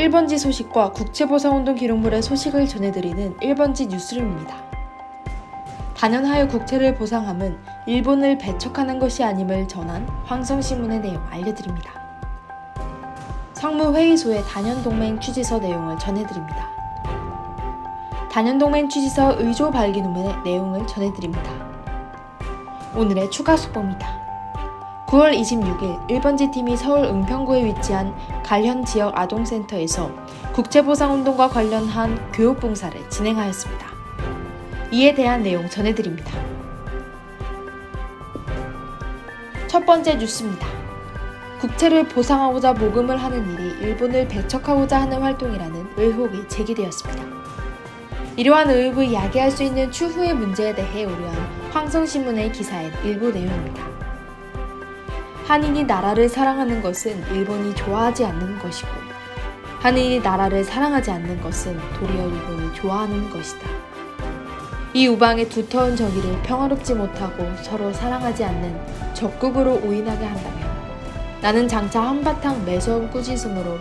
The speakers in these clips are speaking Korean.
1번지 소식과 국채보상운동 기록물의 소식을 전해드리는 1번지 뉴스룸입니다. 단연하여 국채를 보상함은 일본을 배척하는 것이 아님을 전한 황성신문의 내용 알려드립니다. 상무회의소의 단연동맹 취지서 내용을 전해드립니다. 단연동맹 취지서 의조 발기 논문의 내용을 전해드립니다. 오늘의 추가 속보입니다. 9월 26일 1번지 팀이 서울 은평구에 위치한 관련 지역 아동센터에서 국제보상운동과 관련한 교육봉사를 진행하였습니다. 이에 대한 내용 전해드립니다. 첫 번째 뉴스입니다. 국채를 보상하고자 모금을 하는 일이 일본을 배척하고자 하는 활동이라는 의혹이 제기되었습니다. 이러한 의혹을 야기할 수 있는 추후의 문제에 대해 우려한 황성신문의 기사의 일부 내용입니다. 한인이 나라를 사랑하는 것은 일본이 좋아하지 않는 것이고, 한인이 나라를 사랑하지 않는 것은 도리어 일본이 좋아하는 것이다. 이 우방의 두터운 저기를 평화롭지 못하고 서로 사랑하지 않는 적국으로 오인하게 한다면 나는 장차 한바탕 매서운 꾸짖음으로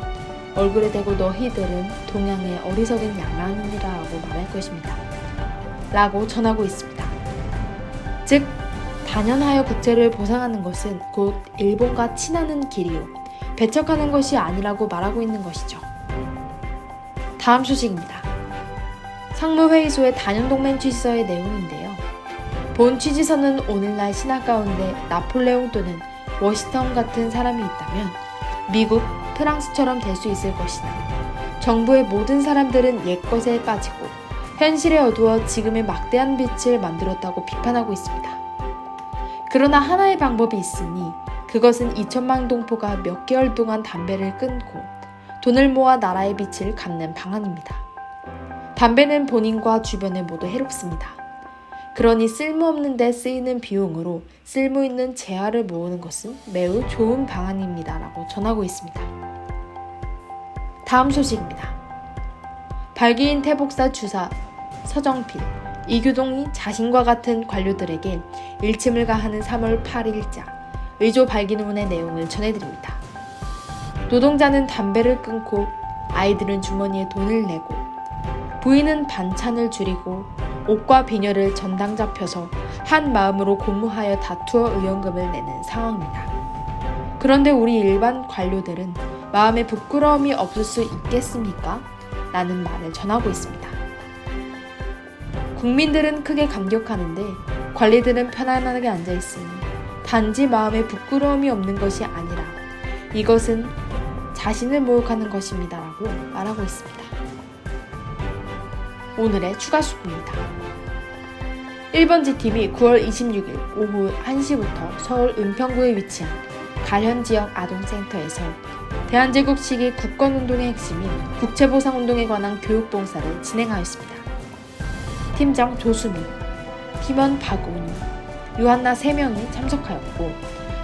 얼굴에 대고 너희들은 동양의 어리석은 양란이라고 말할 것입니다. 라고 전하고 있습니다. 즉, 단연하여 국채를 보상하는 것은 곧 일본과 친하는 길이요. 배척하는 것이 아니라고 말하고 있는 것이죠. 다음 소식입니다. 상무회의소의 단연동맹 취지서의 내용인데요. 본 취지서는 오늘날 신화 가운데 나폴레옹 또는 워시턴 같은 사람이 있다면 미국, 프랑스처럼 될 수 있을 것이나 정부의 모든 사람들은 옛것에 빠지고 현실에 어두워 지금의 막대한 빛을 만들었다고 비판하고 있습니다. 그러나 하나의 방법이 있으니 그것은 2천만 동포가 몇 개월 동안 담배를 끊고 돈을 모아 나라의 빛을 갚는 방안입니다. 담배는 본인과 주변에 모두 해롭습니다. 그러니 쓸모없는 데 쓰이는 비용으로 쓸모있는 재화를 모으는 것은 매우 좋은 방안입니다 라고 전하고 있습니다. 다음 소식입니다. 발기인 태복사 주사 서정필, 이규동이 자신과 같은 관료들에게 일침을 가하는 3월 8일자 의조 발기문의 내용을 전해드립니다. 노동자는 담배를 끊고 아이들은 주머니에 돈을 내고 부인은 반찬을 줄이고 옷과 비녀를 전당 잡혀서 한 마음으로 고무하여 다투어 의원금을 내는 상황입니다. 그런데 우리 일반 관료들은 마음에 부끄러움이 없을 수 있겠습니까? 라는 말을 전하고 있습니다. 국민들은 크게 감격하는데 관리들은 편안하게 앉아 있으니 단지 마음에 부끄러움이 없는 것이 아니라 이것은 자신을 모욕하는 것입니다라고 말하고 있습니다. 오늘의 추가 수입니다 1번지 팀이 9월 26일 오후 1시부터 서울 은평구에 위치한 가현 지역 아동센터에서 대한제국 시기 국권운동의 핵심인 국채보상운동에 관한 교육봉사를 진행하였습니다. 팀장 조수민, 팀원 박은우, 유한나 3명이 참석하였고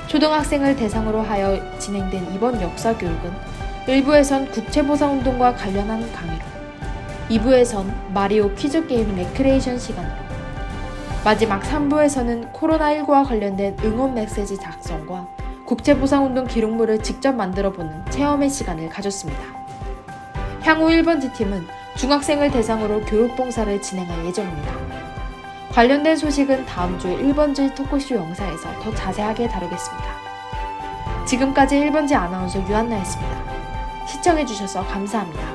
초등학생을 대상으로 하여 진행된 이번 역사 교육은 1부에선 국채보상운동과 관련한 강의로 2부에선 마리오 퀴즈 게임 레크레이션 시간으로 마지막 3부에서는 코로나19와 관련된 응원 메시지 작성과 국제보상운동 기록물을 직접 만들어 보는 체험의 시간을 가졌습니다. 향후 1번지 팀은 중학생을 대상으로 교육봉사를 진행할 예정입니다. 관련된 소식은 다음 주 1번지 토크쇼 영상에서 더 자세하게 다루겠습니다. 지금까지 1번지 아나운서 유한나였습니다. 시청해주셔서 감사합니다.